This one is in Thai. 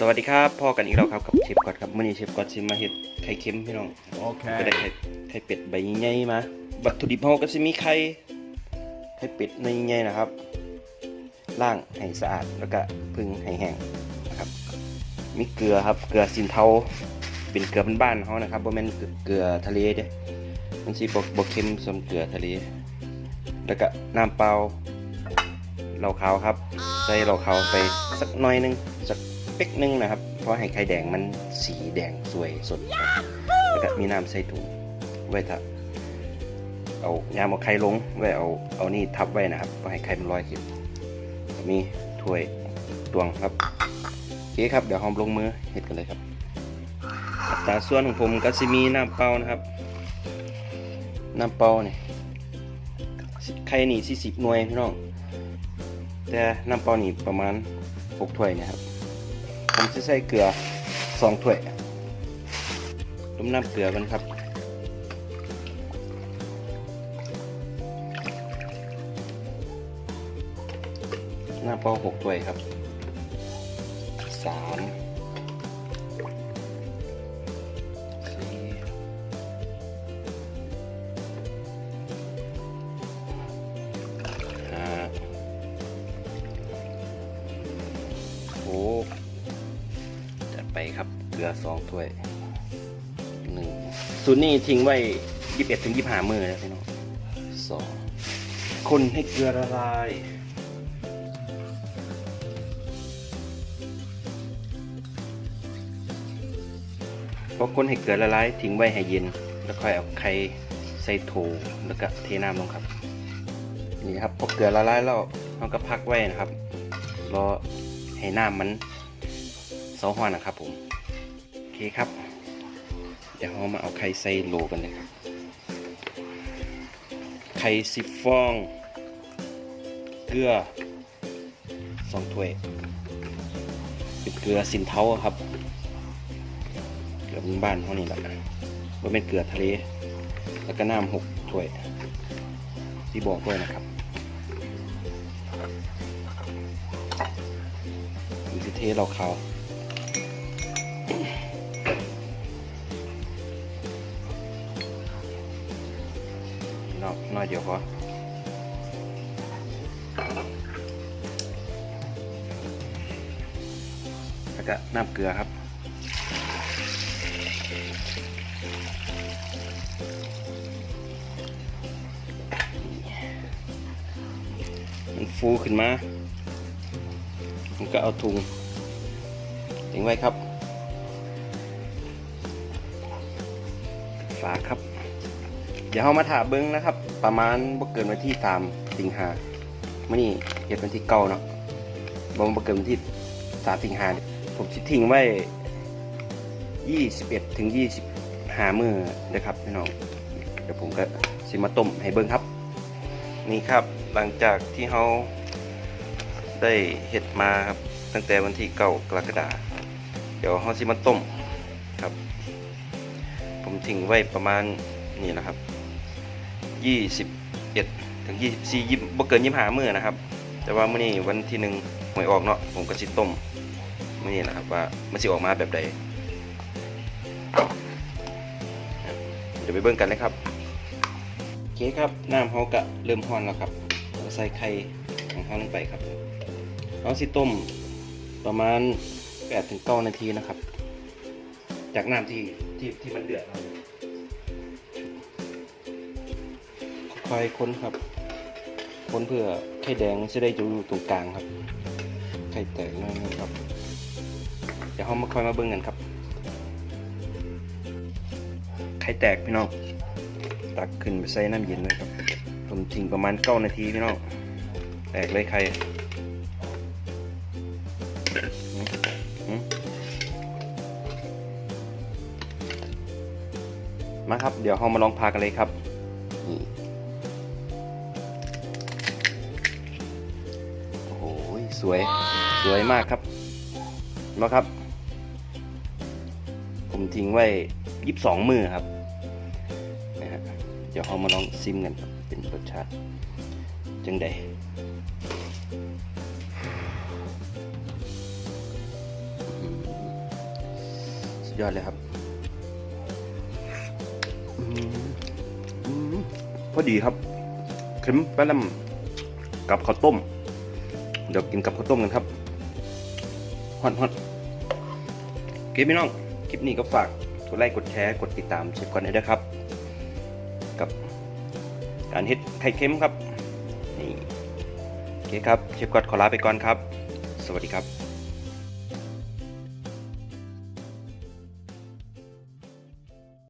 สวัสดีครับพ่อกันอีกแล้วครับกับเชฟกอดครับมื่อนี้เชฟกอดซิมาเฮ็ดไข่เค็มพี่น้องก็ได้ Okay. ไข่ไข่เป็ดใบใหญ่ๆมาวัตถุดิบเฮาก็สิมีไข่ไข่เป็ดในใหญ่ๆนะครับล้างให้สะอาดแล้วก็พึ่งให้แห้งนะครับมีเกลือครับเกลือสินเทาเป็นเกลือบ้านๆเฮานะครับบ่แม่นเกลือทะเลเด้มันสิบ่บ่เค็มสมเกลือทะเล แล้วก็น้ำเปล่าเหล้าขาวครับ ใส่เหล้าขาวไปสักหน่อยหนึงสัก เป๊กหนึงนะครับ เพราะให้ไข่แดงมันสีแดงสวยสดครับแล้วก็มีน้ำใส่ถุงไว้ถ้าเอายามเอาไข่ลงไว้เอาเอานี่ทับไว้นะครับเพื่อให้ไข่มันลอยขึ้นมีถ้วยตวงครับโอเคครับเดี๋ยวหอมลงมือเฮ็ดกันเลยครับอัตราส่วนของผมก็จะมีน้ำเปล่านะครับ น้ำเปล่าเนี่ยไข่นี่สี่สิบหน่วยพี่น้องแต่น้ำเปล่านี่ประมาณหกถ้วยนะครับ ผมจะใส่เกลือสองถ้วยต้มน้ำเกลือกันครับน้ำเปล่าหกถ้วยครับสาม ลือสองถ้วยหนึ่งสูตรนี้ทิ้งไว้ยี่สิบเอ็ดถึงยี่สิบห้ามือนะพี่น้องสองคนให้เกลือละลายพอคนให้เกลือละลายทิ้งไว้ให้เย็น แล้วค่อยเอาไข่ใส่โถแล้วก็เทน้ำลงครับ นี่ครับพอเกลือละลายแล้วเราก็พักไว้นะครับรอให้น้ำมันเสาห้อนนะครับผม เคครับ เดี๋ยวเรามาเอาไข่ใส่โลกันเลยครับ ไข่สิบฟอง เกลือสองถ้วยเป็นเกลือสินเทาครับ เกลือบ้านๆเขานี่แหละว่าเป็นเกลือทะเล แล้วก็น้ำหกถ้วย ที่บอกด้วยนะครับมีสิเทเราเขา นอกน้อยเดียวพอแล้วก็น้ำเกลือครับมันฟูขึ้นมาผมก็เอาถุงทิ้งไว้ครับ ฝากครับ เดี๋ยวเรามาถาเบิ้งนะครับ ประมาณบ่เกินวันที่สามสิงหาเมื่อนี้เก็บวันที่เก้าเนาะบ่บ่เกินวันที่สามสิงหาผมสิทิ้งไว้ยี่สิบเอ็ดถึงยี่สิบห้ามือนะครับพี่น้องเดี๋ยวผมก็สิมาต้มให้เบิ้งครับ นี่ครับหลังจากที่เราได้เห็ดมาครับตั้งแต่วันที่เก้ากรกฎาเดี๋ยวเราสิมาต้มครับ ผมทิ้งไว้ประมาณนี่นะครับ ยี่สิบเอ็ดถึงยี่สิบสี่ยี่บ่เกินยี่ห้ามื้อนะครับ แต่ว่ามื้อนี้วันที่หนึ่งหวยออกเนาะผมก็สิต้มมื้อนี้นะครับว่ามันสิออกมาแบบใดเดี๋ยวไปเบิ่งกันเลยครับโอเคครับน้ำเฮากะเริ่มร้อนแล้วครับเราใส่ไข่ของเฮาลงไปครับเอาสิต้มประมาณ8ถึง9นาทีนะครับ จากน้ำที่ที่ที่มันเดือดครับ คอยค้นครับ ค้นเพื่อไข่แดงจะได้อยู่ตรงกลางครับ ไข่แตกน้อยนึงครับ เดี๋ยวเรามาคอยมาเบิ่งกันครับ ไข่แตกพี่น้อง ตักขึ้นไปใส่น้ำเย็นเลยครับผมทิ้งประมาณ9นาทีพี่น้อง แตกเลยไข่มาครับ เดี๋ยวเรามาลองพากันเลยครับ สวยสวยมากครับนไหมาครับ ผมทิ้งไว้ยี่สิบสองมือครับนะฮะเดี๋ยวเรามาลองซิมกันครับเป็นรสชาติจังใดอืมยอดเลยครับอืมอืมพอดีครับเค็มแป๊ลมกับข้าวต้ม เดี๋ยวกินกับข้าวต้มกันครับฮอนฮอตเกมพี่น้อง คลิปนี้ก็ฝากกดไลค์กดแชร์กดติดตามเชฟก่อนให้ด้วยครับ กับการเฮ็ดไข่เค็มครับนี่โอเคครับเชฟกอดขอลาไปก่อนครับ สวัสดีครับ